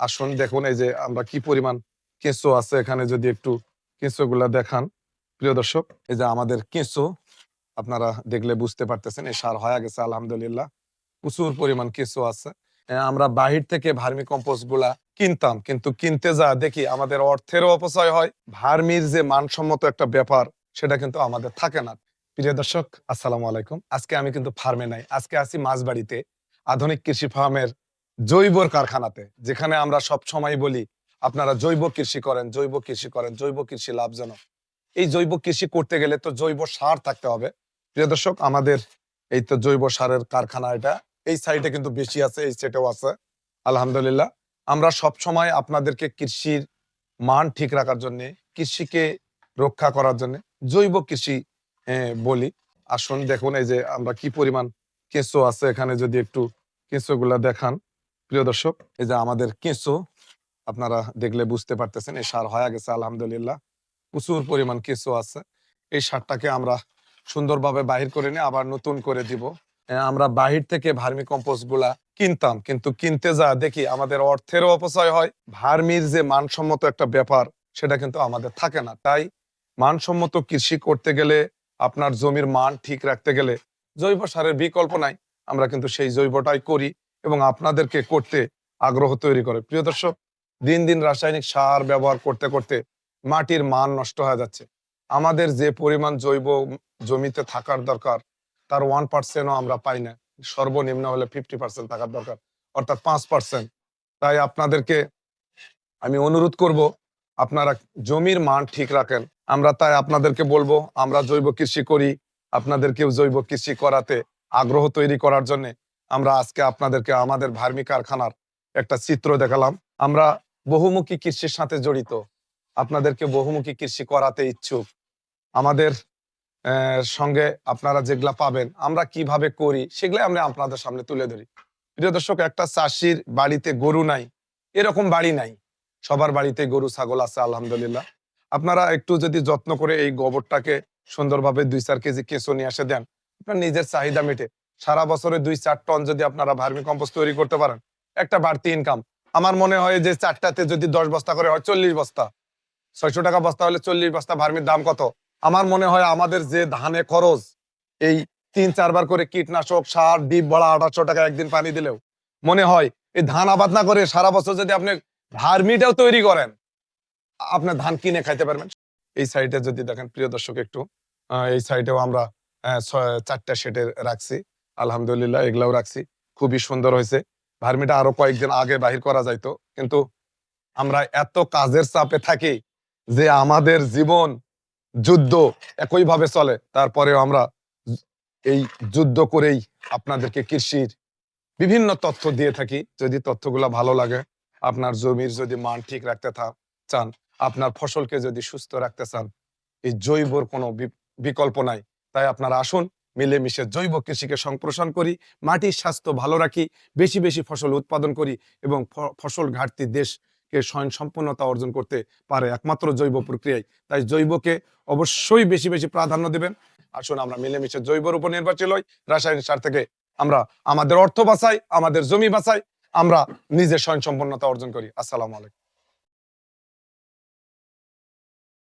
আসুন, দেখুন এই যে আমরা কি পরিমাণ কেঁচো আছে এখানে যদি একটু কেঁচো গুলা দেখান। প্রিয় দর্শক, এই যে আমাদের কেঁচো, আপনারা দেখলে বুঝতে পারতেছেন, এই সার হয়ে গেছে, আলহামদুলিল্লাহ। প্রচুর পরিমাণ কেঁচো আছে। আমরা বাহির থেকে ভার্মি কম্পোস্টগুলা কিনতাম, কিন্তু কিনতে যা দেখি আমাদের অর্থেরও অপচয় হয়, ভার্মির যে মানসম্মত একটা ব্যাপার, সেটা কিন্তু আমাদের থাকে না। প্রিয় দর্শক, আসসালামু আলাইকুম। আজকে আমি কিন্তু ফার্মে নাই, আজকে আছি মাছবাড়িতে আধুনিক কৃষি ফার্মের জৈবর কারখানাতে, যেখানে আমরা সব সময় বলি, আপনারা জৈব কৃষি করেন, জৈব কৃষি করেন, জৈব কৃষি লাভজনক। এই জৈব কৃষি করতে গেলে তো জৈব সার থাকতে হবে। প্রিয় দর্শক, আমাদের এই তো জৈব সারের কারখানা এটা, এই সাইডে কিন্তু বেশি আছে, এই সাইডেও আছে। আলহামদুলিল্লাহ, আমরা সব সময় আপনাদেরকে কৃষির মান ঠিক রাখার জন্য, কৃষিকে রক্ষা করার জন্য জৈব কৃষি বলি। আসুন দেখুন এই যে আমরা কি পরিমাণ কেঁচো আছে, এখানে যদি একটু কেঁচো গুলা দেখান। প্রিয় দর্শক, এই যে আমাদের কেঁচো, আপনারা দেখলে বুঝতে পারতেছেন, এই সার হয়ে গেছে, আলহামদুলিল্লাহ। প্রচুর পরিমাণ কেঁচো আছে। এই সারটাকে আমরা সুন্দরভাবে বাহির করে নিয়ে আবার নতুন করে দিব। আমরা বাহির থেকে ভার্মি কম্পোস্টগুলা কিনতাম, কিন্তু কিনতে যা দেখি আমাদের অর্থেরও অপচয় হয়। ভার্মির যে মানসম্মত একটা ব্যাপার, সেটা কিন্তু আমাদের থাকে না। তাই মানসম্মত কৃষি করতে গেলে, আপনার জমির মান ঠিক রাখতে গেলে জৈব সারের বিকল্প নাই। আমরা কিন্তু সেই জৈবটাই করি। এবং আপনাদেরকে করতে আগ্রহ তৈরি করে। প্রিয় দর্শক, দিন দিন রাসায়নিক সার ব্যবহার করতে করতে মাটির মান নষ্ট হয়ে যাচ্ছে। আমাদের যে পরিমাণ জৈব জমিতে থাকার দরকার, তার ওয়ান পার্সেন্টও আমরা পাই না। সর্বনিম্ন হলে ফিফটি পার্সেন্ট থাকার দরকার, অর্থাৎ পাঁচ পার্সেন্ট তাই আপনাদেরকে আমি অনুরোধ করব, আপনারা জমির মান ঠিক রাখেন। আমরা তাই আপনাদেরকে বলব, আমরা জৈব কৃষি করি। আপনাদেরকেও জৈব কৃষি করাতে আগ্রহ তৈরি করার জন্য আমরা আজকে আপনাদেরকে আমাদের ভার্মি কারখানার একটা চিত্র দেখালাম। আমরা বহুমুখী কৃষির সাথে জড়িত। আপনাদেরকে বহুমুখী কৃষি করাতে ইচ্ছুক। আমাদের সঙ্গে আপনারা যেগুলা পাবেন, আমরা কীভাবে করি সেগুলো আমরা আপনাদের সামনে তুলে ধরি। প্রিয় দর্শক, একটা চাষির বাড়িতে গরু নাই, এরকম বাড়ি নাই। সবার বাড়িতে গরু, ছাগল আছে, আলহামদুলিল্লাহ। আপনারা একটু যদি যত্ন করে এই গোবরটাকে সুন্দরভাবে দুই চার কেজি কেঁচো নিয়ে এসে দেন, আপনার নিজের চাহিদা মেটে। সারা বছরে দুই, চার টন যদি আপনারা ভার্মি কম্পোস্ট তৈরি করতে পারেন, একটা বাড়তি ইনকাম আমার মনে হয় যে চারটাতে যদি দশ বস্তা করে হয়, চল্লিশ বস্তা। ছয়শো টাকা বস্তা হলে চল্লিশ বস্তা ভার্মির দাম কত? আমার মনে হয় আমাদের যে ধানে খরচ, এই তিন, চারবার করে কীটনাশক, সার, ডিপ বড়া আঠাশশো টাকা একদিন পানি দিলেও। মনে হয় এই ধান আবাদ না করে সারা বছর যদি আপনি ভার্মিটাও তৈরি করেন আপনার ধান কিনে খাইতে পারবেন। এই সাইডে যদি দেখেন, প্রিয় দর্শক, একটু এই সাইডেও আমরা চারটা শেডে রাখছি। আলহামদুলিল্লাহ, এগুলাও রাখছি। খুবই সুন্দর হয়েছে। ভার্মিটা আরও কয়েকদিন আগে বাহির করা যাইতো। কিন্তু আমরা এত কাজের চাপে থাকি যে আমাদের জীবন যুদ্ধ একইভাবে চলে। তারপরেও আমরা এই যুদ্ধ করেই আপনাদেরকে কৃষির বিভিন্ন তথ্য দিয়ে থাকি। যদি তথ্যগুলো ভালো লাগে, আপনার জমির যদি মান ঠিক রাখতে চান, আপনার ফসলকে যদি সুস্থ রাখতে চান, এই জৈবর কোনো বিকল্প নাই। তাই আপনারা আসুন মিলেমিশে জৈব কৃষিকে সম্প্রসারণ করি, মাটির স্বাস্থ্য ভালো রাখি, বেশি বেশি ফসল উৎপাদন করি এবং ফসল ঘাটতি দেশকে স্বয়ং সম্পূর্ণতা অর্জন করতে পারে একমাত্র জৈব প্রক্রিয়ায় তাই জৈবকে অবশ্যই বেশি বেশি প্রাধান্য দেবেন। আসুন আমরা মিলেমিশে জৈবর উপর নির্ভরশীল হই। রাসায়নিক সার থেকে আমরা আমাদের অর্থ বাঁচাই, আমাদের জমি বাঁচাই, আমরা নিজের স্বয়ং সম্পন্নতা অর্জন করি। আসসালামু আলাইকুম।